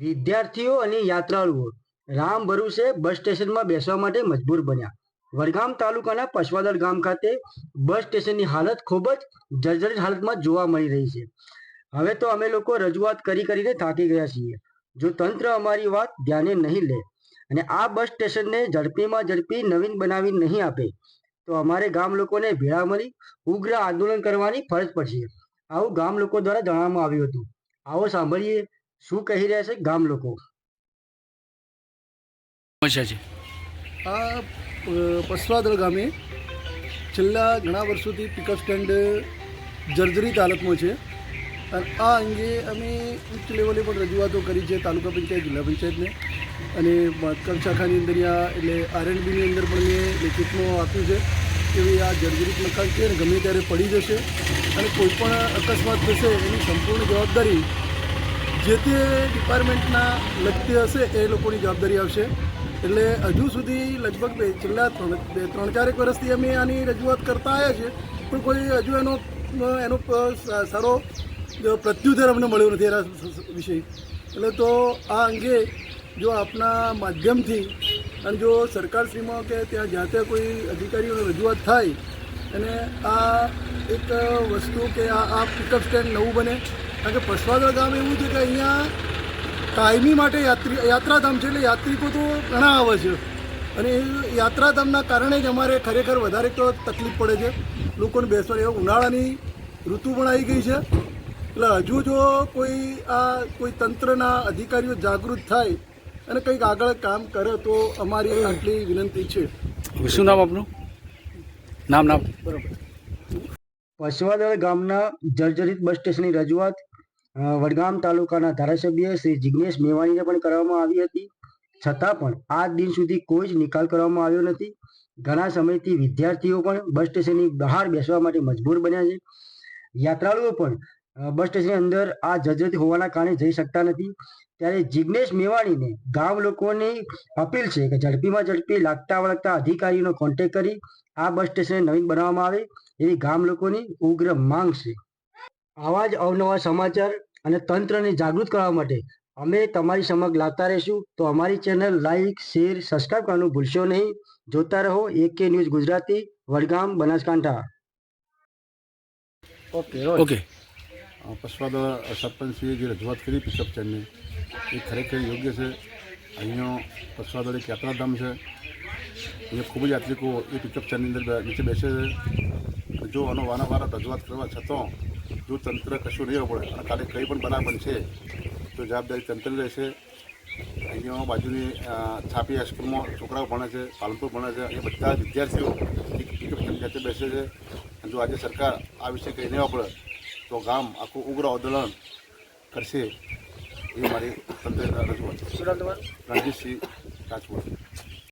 વિદ્યાર્થીઓ અને યાત્રાળુઓ રામ ભરૂસે બસ સ્ટેશનમાં બેસવા માટે મજબૂર બન્યા. વડગામ તાલુકાના પશવાદળ ગામ ખાતે બસ સ્ટેશનની હાલત ખૂબ જ જર્જરિત હાલતમાં જોવા મળી રહી છે. હવે તો અમે લોકો રજૂઆત કરી કરીને થાકી ગયા છીએ. જો તંત્ર અમારી વાત ધ્યાને નહીં લે અને આ બસ સ્ટેશનને ઝડપીમાં ઝડપી નવીન બનાવી નહીં આપે, તો અમારે ગામ લોકોને ભેળા મળી ઉગ્ર આંદોલન કરવાની ફરજ પડશે. આવું ગામ લોકો દ્વારા જણાવવામાં આવ્યું હતું. આવો સાંભળીએ. શું કહી રહ્યા છે ગામ લોકો? સમસ્યા છે. આ પસવાદળ ગામે છેલ્લા ઘણા વર્ષોથી પિકઅપ સ્ટેન્ડ જર્જરિત હાલતમાં છે. અને આ અંગે અમે ઉચ્ચ લેવલે પણ રજૂઆતો કરી છે તાલુકા પંચાયત જિલ્લા પંચાયતને. અને બાંધકામ શાખાની અંદર આ એટલે આરએનબીની અંદર પણ મેં લેખિતમાં આપ્યું છે કે ભાઈ આ જર્જરિત મકાન છે ને ગમે ત્યારે પડી જશે અને કોઈ પણ અકસ્માત થશે એની સંપૂર્ણ જવાબદારી જે તે ડિપાર્ટમેન્ટના લગતી હશે એ લોકોની જવાબદારી આવશે. એટલે હજુ સુધી લગભગ બે, છેલ્લા ત્રણ, બે, ત્રણ, ચારેક વર્ષથી અમે આની રજૂઆત કરતા આવ્યા છીએ, પણ કોઈ હજુ એનો એનો સારો પ્રત્યુત્તર અમને મળ્યો નથી એના વિશે. એટલે તો આ અંગે જો આપના માધ્યમથી અને જો સરકારશ્રીમાં કે ત્યાં જ્યાં ત્યાં કોઈ અધિકારીઓને રજૂઆત થાય અને આ એક વસ્તુ કે આ આ પિકઅપ સ્ટેન્ડ નવું બને. કારણ કે પશવાદળ ગામ એવું છે કે અહીંયા કાયમી માટે યાત્રી યાત્રાધામ છે એટલે યાત્રિકો તો ઘણા આવે છે. અને એ યાત્રાધામના કારણે જ અમારે ખરેખર વધારે તો તકલીફ પડે છે. લોકોને બેસવાની એવા ઉનાળાની ઋતુ પણ આવી ગઈ છે. એટલે હજુ જો કોઈ આ કોઈ તંત્રના અધિકારીઓ જાગૃત થાય અને કંઈક આગળ કામ કરે તો અમારી આટલી વિનંતી છે. શું નામ આપનું? નામ નામ. પશવાદળ ગામના જર્જરિત બસ સ્ટેશનની રજૂઆત વડગામ તાલુકાના ધારાસભ્ય શ્રી જિગ્નેશ મેવાણીને પણ કરવામાં આવી હતી. છતાં પણ આજ દિન સુધી કોઈ જ નિકાલ કરવામાં આવ્યો નથી. ઘણા સમયથી વિદ્યાર્થીઓ પણ બસ સ્ટેશનની બહાર બેસવા માટે મજબૂર બન્યા છે. યાત્રાળુઓ પણ બસ સ્ટેશનની અંદર આ જર્જરિત હોવાના કારણે જઈ શકતા નથી. ત્યારે જિગ્નેશ મેવાણીને ગામ લોકોની અપીલ છે કે ઝડપીમાં ઝડપી લાગતા વળગતા અધિકારીનો કોન્ટેક કરી આ બસ સ્ટેશનને નવીન બનાવવામાં આવે એવી ગામ લોકોની ઉગ્ર માંગ છે. આવા જ અવનવા સમાચાર અને તંત્રને જાગૃત કરવા માટે અમે તમારી સમક્ષ લાવતા રહીશું. તો અમારી ચેનલ લાઈક, શેર, સબસ્ક્રાઈબ કરવાનું ભૂલશો નહીં. જોતા રહો A K news Gujarati, Vadgam, Banaskantha. Okay okay પશવાદ સરપંચશ્રીએ જે રજૂઆત કરી પિકઅપ સ્ટેન્ડની એ ખરેખર યોગ્ય છે. અહીંયા પશવાદળ એક યાત્રાધામ છે. અહીંયા ખૂબ જ યાત્રિકો એ પિકઅપ સ્ટેન્ડની અંદર નીચે બેસે છે. જો આનો વારંવાર રજૂઆત કરવા છતાં જો તંત્ર કશું નહીં પડે અને કાલે કંઈ પણ બનાવ બનશે, તો જવાબદારી તંત્ર રહેશે. અહીંયા બાજુની છાપી હાઈસ્કૂલમાં છોકરાઓ ભણે છે, પાલનપુર ભણે છે. એ બધા વિદ્યાર્થીઓ પિકઅપ ખાતે બેસે છે. જો આજે સરકાર આ વિશે કંઈ નહીં વાપરે તો ગામ આખું ઉગ્ર આંદોલન કરશે એ મારી રજૂઆત રણજીતસિંહ રાજપૂત.